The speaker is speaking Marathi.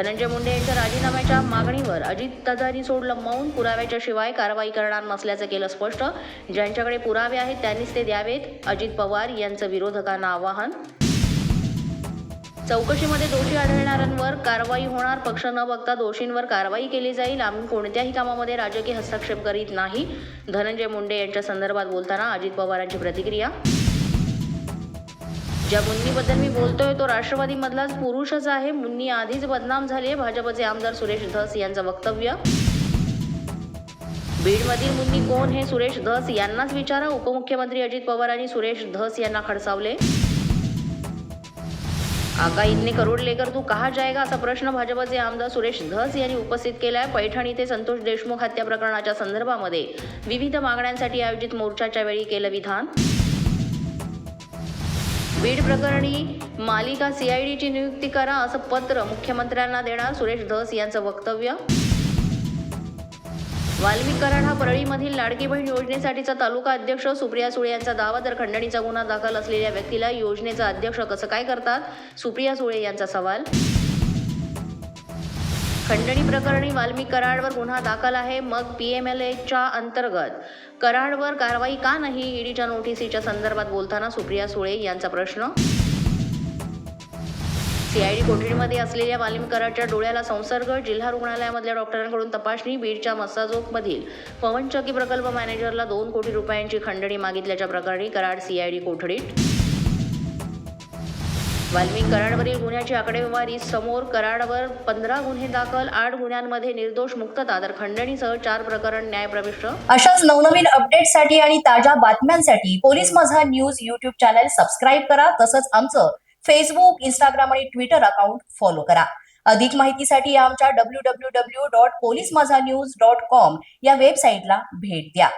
धनंजय मुंडे यांच्या राजीनाम्याच्या मागणीवर अजित दादांनी सोडलं मौन पुराव्याच्या शिवाय कारवाई करणार नसल्याचं केलं स्पष्ट. ज्यांच्याकडे पुरावे आहेत त्यांनीच ते द्यावेत. अजित पवार यांचं विरोधकांना आवाहन. चौकशीमध्ये दोषी आढळणाऱ्यांवर कारवाई होणार पक्ष न बघता दोषींवर कारवाई केली जाईल आम्ही कोणत्याही कामामध्ये राजकीय हस्तक्षेप करीत नाही. धनंजय मुंडे यांच्या संदर्भात बोलताना अजित पवारांची प्रतिक्रिया. ज्या मुन्नीबद्दल मी बोलतोय तो राष्ट्रवादीमधलाच पुरुषच आहे. मुन्नी आधीच बदनाम झाले भाजपचे आमदार सुरेश धस यांचं वक्तव्य. बीडमधील मुन्नी कोण हे सुरेश धस यांनाच विचारा. उपमुख्यमंत्री अजित पवारांनी सुरेश धस यांना खडसावले. आका इतने करोड लेकर तू कहा जायगा? असा प्रश्न भाजपचे आमदार सुरेश धस यांनी उपस्थित केलाय. पैठण इथे संतोष देशमुख हत्या प्रकरणाच्या संदर्भामध्ये विविध मागण्यांसाठी आयोजित मोर्चाच्या वेळी केलं विधान. बीड प्रकरणी मालिका सीआयडीची नियुक्ती करा असं पत्र मुख्यमंत्र्यांना देणार सुरेश धस यांचं वक्तव्य. वाल्मिक कराड हा परळीमधील लाडकी बहीण योजनेसाठीचा तालुका अध्यक्ष सुप्रिया सुळे यांचा दावा. तर खंडणीचा गुन्हा दाखल असलेल्या व्यक्तीला योजनेचा अध्यक्ष कसं काय करतात? सुप्रिया सुळे यांचा सवाल. खंडणी प्रकरणी वाल्मी कराडवर गुन्हा दाखल आहे. मग पी एम एल एच्या अंतर्गत कराडवर कारवाई का नाही? ईडीच्या नोटिसीच्या संदर्भात बोलताना सुप्रिया सुळे यांचा प्रश्न. सीआयडी कोठडीमध्ये असलेल्या वाल्मिक कराडच्या डोळ्याला संसर्ग जिल्हा रुग्णालयामधल्या डॉक्टरांकडून तपासणी बीडच्या मसाजोकमधील पवनचक्की प्रकल्प मॅनेजरला दोन कोटी रुपयांची खंडणी मागितल्याच्या प्रकरणी कराड सीआयडी कोठडीत वाल्मी कराडवरील गुन्ह्याची आकडेवारी समोर कराडवर पंधरा गुन्हे दाखल आठ गुन्ह्यांमध्ये निर्दोष मुक्तता तर खंडणीसह चार प्रकरण न्यायप्रविष्ट. अशाच नवनवीन अपडेटसाठी आणि ताज्या बातम्यांसाठी police Majha news YouTube channel subscribe करा तसंच आमचं फेसबुक इंस्टाग्राम आणि ट्विटर अकाउंट फॉलो करा. अधिक माहितीसाठी आमच्या W W W dot police Majha news dot com या वेबसाईटला भेट द्या.